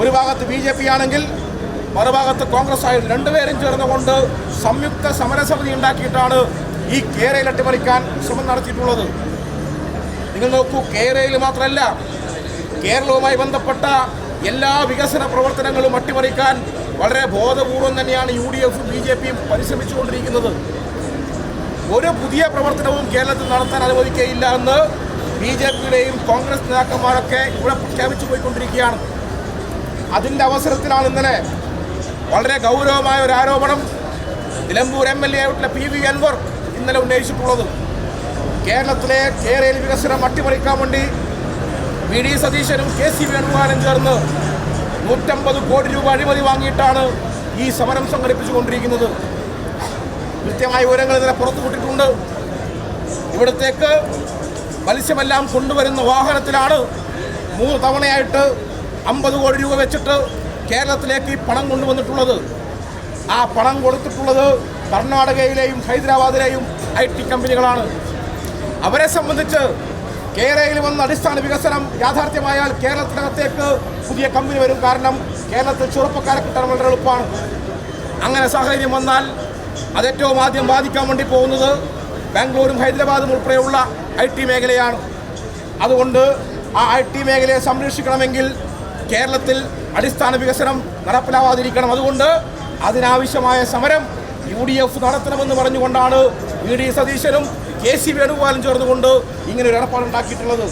ഒരു ഭാഗത്ത് B J P ആണെങ്കിൽ മറുഭാഗത്ത് കോൺഗ്രസ് ആയിരുന്നു രണ്ടുപേരും ചേർന്നുകൊണ്ട് സംയുക്ത സമരസമിതി ഉണ്ടാക്കിയിട്ടാണ് ഈ കേരയിൽ അട്ടിമറിക്കാൻ ശ്രമം നടത്തിയിട്ടുള്ളത്. നിങ്ങൾ നോക്കൂ കേരയിൽ മാത്രമല്ല കേരളവുമായി ബന്ധപ്പെട്ട എല്ലാ വികസന പ്രവർത്തനങ്ങളും അട്ടിമറിക്കാൻ വളരെ ബോധപൂർവം തന്നെയാണ് യു ഡി എഫും ബി ജെ പിയും പരിശ്രമിച്ചുകൊണ്ടിരിക്കുന്നത്. ഒരു പുതിയ പ്രവർത്തനവും കേരളത്തിൽ നടത്താൻ അനുവദിക്കുകയില്ല എന്ന് ബി ജെ പിയുടെയും കോൺഗ്രസ് നേതാക്കന്മാരൊക്കെ ഇവിടെ പ്രഖ്യാപിച്ചു പോയിക്കൊണ്ടിരിക്കുകയാണ് അതിന്റെ അവസരത്തിലാണ് ഇന്നലെ വളരെ ഗൗരവമായ ഒരു ആരോപണം നിലമ്പൂർ എം എൽ എ ആയിട്ടുള്ള പി വി അൻവർ ഇന്നലെ ഉന്നയിച്ചിട്ടുള്ളത്. കേരളത്തിലെ കേരള വികസനം അട്ടിമറിക്കാൻ വേണ്ടി വി ഡി സതീശനും കെ സി വേണുഗോപാലും ചേർന്ന് നൂറ്റമ്പത് കോടി രൂപ അഴിമതി വാങ്ങിയിട്ടാണ് ഈ സമരം സംഘടിപ്പിച്ചുകൊണ്ടിരിക്കുന്നത് കൃത്യമായ വിവരങ്ങൾ ഇന്നലെ പുറത്തു വിട്ടിട്ടുണ്ട്. ഇവിടത്തേക്ക് മത്സ്യമെല്ലാം കൊണ്ടുവരുന്ന വാഹനത്തിലാണ് മൂന്ന് തവണയായിട്ട് അമ്പത് കോടി രൂപ വെച്ചിട്ട് കേരളത്തിലേക്ക് ഈ പണം കൊണ്ടുവന്നിട്ടുള്ളത്. ആ പണം കൊടുത്തിട്ടുള്ളത് കർണാടകയിലെയും ഹൈദരാബാദിലെയും ഐ ടി കമ്പനികളാണ്. അവരെ സംബന്ധിച്ച് കേരളയിൽ വന്ന അടിസ്ഥാന വികസനം യാഥാർത്ഥ്യമായാൽ കേരളത്തിനകത്തേക്ക് പുതിയ കമ്പനി വരും കാരണം കേരളത്തിൽ ചെറുപ്പക്കാരെ കിട്ടാൻ വളരെ എളുപ്പമാണ്. അങ്ങനെ സാഹചര്യം വന്നാൽ അതേറ്റവും ആദ്യം ബാധിക്കാൻ വേണ്ടി പോകുന്നത് ബാംഗ്ലൂരും ഹൈദരാബാദും ഉൾപ്പെടെയുള്ള ഐ ടി മേഖലയാണ്. അതുകൊണ്ട് ആ ഐ ടി മേഖലയെ സംരക്ഷിക്കണമെങ്കിൽ കേരളത്തിൽ അടിസ്ഥാന വികസനം നടപ്പിലാവാതിരിക്കണം. അതുകൊണ്ട് അതിനാവശ്യമായ സമരം യു ഡി എഫ് നടത്തണമെന്ന് പറഞ്ഞുകൊണ്ടാണ് വി ഡി സതീശനും കെ സി വേണുഗോപാലും ചേർന്നുകൊണ്ട് ഇങ്ങനെ ഒരു ഏർപ്പാടുണ്ടാക്കിയിട്ടുള്ളത്.